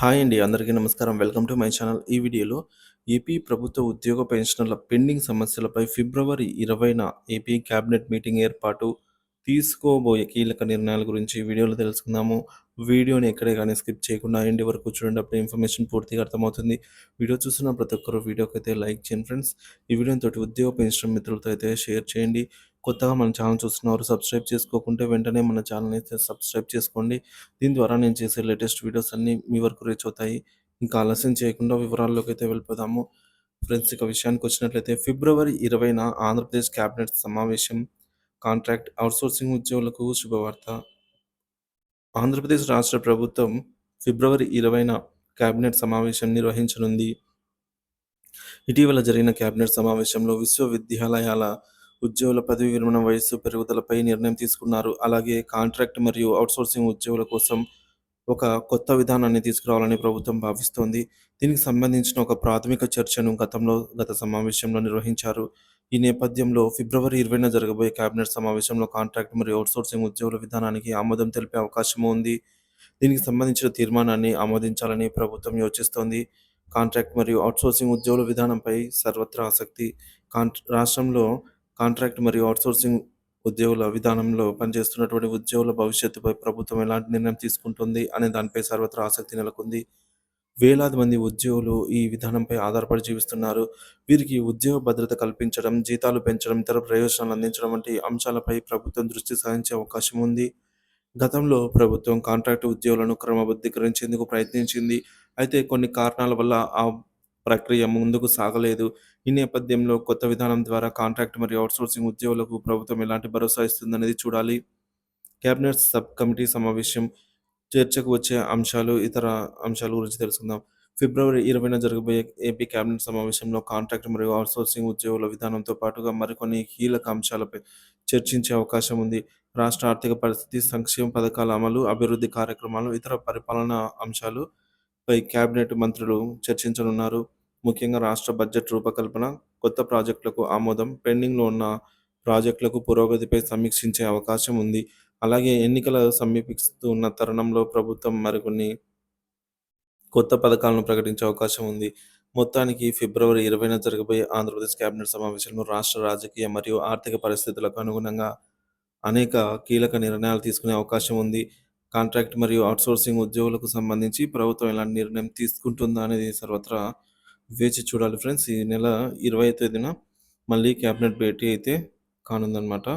Hi అండి. అందరికీ నమస్కారం. Welcome to my channel. ఈ వీడియోలో ఏపీ ప్రభుత్వ ఉద్యోగ పెన్షనర్ల పెండింగ్ సమస్యలపై ఫిబ్రవరి 20న ఏపీ క్యాబినెట్ మీటింగ్ ఏర్పాటు, తీసుకోబోయే కీలక నిర్ణయాల గురించి వీడియోలో తెలుసుకుందాము. వీడియోని ఎక్కడే కానీ స్కిప్ చేయకుండా ఎండి వరకు చూడండి. అప్పుడు ఇన్ఫర్మేషన్ పూర్తిగా అర్థమవుతుంది. వీడియో చూస్తున్న ప్రతి ఒక్కరు వీడియోకైతే లైక్ చేయండి ఫ్రెండ్స్. ఈ వీడియోని తోటి ఉద్యోగ పెన్షన్ మిత్రులతో అయితే షేర్ చేయండి. కొత్తగా మన ఛానల్ చూస్తున్నవారు సబ్స్క్రైబ్ చేసుకోకుంటే వెంటనే మన ఛానల్‌ని అయితే సబ్స్క్రైబ్ చేసుకోండి. దీని ద్వారా నేను చేసే లేటెస్ట్ వీడియోస్ అన్నీ మీ వరకు రీచ్ అవుతాయి. ఇంకా ఆలస్యం చేయకుండా వివరాల్లోకి అయితే వెళ్ళిపోదాము. ఫ్రెండ్స్ ఇక విషయానికొచ్చినట్లయితే ఫిబ్రవరి 20న ఆంధ్రప్రదేశ్ క్యాబినెట్ సమావేశం కాంట్రాక్ట్ ఔట్‌సోర్సింగ్ ఉద్యోగులకు శుభవార్త. ఆంధ్రప్రదేశ్ రాష్ట్ర ప్రభుత్వం ఫిబ్రవరి 20న కేబినెట్ సమావేశం నిర్వహించనుంది. ఇటీవల జరిగిన కేబినెట్ సమావేశంలో విశ్వవిద్యాలయాల ఉద్యోగుల పదవి విరమణ వయస్సు పెరుగుదలపై నిర్ణయం తీసుకున్నారు. అలాగే కాంట్రాక్ట్ మరియు ఔట్‌సోర్సింగ్ ఉద్యోగుల కోసం ఒక కొత్త విధానాన్ని తీసుకురావాలని ప్రభుత్వం భావిస్తోంది. దీనికి సంబంధించిన ఒక ప్రాథమిక చర్చను గతంలో గత సమావేశంలో నిర్వహించారు. ఈ నేపథ్యంలో ఫిబ్రవరి 20న జరగబోయే కేబినెట్ సమావేశంలో కాంట్రాక్ట్ మరియు అవుట్సోర్సింగ్ ఉద్యోగుల విధానానికి ఆమోదం తెలిపే అవకాశం ఉంది. దీనికి సంబంధించిన తీర్మానాన్ని ఆమోదించాలని ప్రభుత్వం యోచిస్తోంది. కాంట్రాక్ట్ మరియు అవుట్సోర్సింగ్ ఉద్యోగుల విధానంపై సర్వత్రా ఆసక్తి. కాంట్ రాష్ట్రంలో కాంట్రాక్ట్ మరియు అవుట్సోర్సింగ్ ఉద్యోగుల విధానంలో పనిచేస్తున్నటువంటి ఉద్యోగుల భవిష్యత్తుపై ప్రభుత్వం ఎలాంటి నిర్ణయం తీసుకుంటుంది అనే దానిపై సర్వత్రా ఆసక్తి నెలకొంది. వేలాది మంది ఉద్యోగులు ఈ విధానంపై ఆధారపడి జీవిస్తున్నారు. వీరికి ఉద్యోగ భద్రత కల్పించడం, జీతాలు పెంచడం, ఇతర ప్రయోజనాలు అందించడం వంటి అంశాలపై ప్రభుత్వం దృష్టి సారించే అవకాశం ఉంది. గతంలో ప్రభుత్వం కాంట్రాక్ట్ ఉద్యోగులను క్రమబద్ధీకరించేందుకు ప్రయత్నించింది. అయితే కొన్ని కారణాల వల్ల ఆ ప్రక్రియ ముందుకు సాగలేదు. ఈ నేపథ్యంలో కొత్త విధానం ద్వారా కాంట్రాక్ట్ మరియు ఔట్‌సోర్సింగ్ ఉద్యోగులకు ప్రభుత్వం ఎలాంటి భరోసా ఇస్తుందనేది చూడాలి. కేబినెట్ సబ్ కమిటీ సమావేశం చర్చకు వచ్చే అంశాలు, ఇతర అంశాల గురించి తెలుసుకుందాం. ఫిబ్రవరి 20న జరగబోయే ఏపీ కేబినెట్ సమావేశంలో కాంట్రాక్ట్ మరియు ఔట్‌సోర్సింగ్ ఉద్యోగుల విధానంతో పాటుగా మరికొన్ని కీలక అంశాలపై చర్చించే అవకాశం ఉంది. రాష్ట్ర ఆర్థిక పరిస్థితి, సంక్షేమ పథకాల అమలు, అభివృద్ధి కార్యక్రమాలు, ఇతర పరిపాలనా పై కేబినెట్ మంత్రులు చర్చించనున్నారు. ముఖ్యంగా రాష్ట్ర బడ్జెట్ రూపకల్పన, కొత్త ప్రాజెక్టులకు ఆమోదం, పెండింగ్‌లో ఉన్న ప్రాజెక్టులకు పురోగతిపై సమీక్షించే అవకాశం ఉంది. అలాగే ఎన్నికలు సమీపిస్తున్న తరుణంలో ప్రభుత్వం మరికొన్ని కొత్త పథకాలను ప్రకటించే అవకాశం ఉంది. మొత్తానికి ఫిబ్రవరి 20న జరగబోయే ఆంధ్రప్రదేశ్ కేబినెట్ సమావేశంలో రాష్ట్ర రాజకీయ మరియు ఆర్థిక పరిస్థితులకు అనుగుణంగా అనేక కీలక నిర్ణయాలు తీసుకునే అవకాశం ఉంది. కాంట్రాక్ట్ మరియు అవుట్సోర్సింగ్ ఉద్యోగులకు సంబంధించి ప్రభుత్వం ఎలాంటి నిర్ణయం తీసుకుంటుందా అనేది సర్వత్రా వేచి చూడాలి ఫ్రెండ్స్. ఈ నెల 20వ తేదీన మళ్ళీ క్యాబినెట్ భేటీ అయితే కానుందనమాట.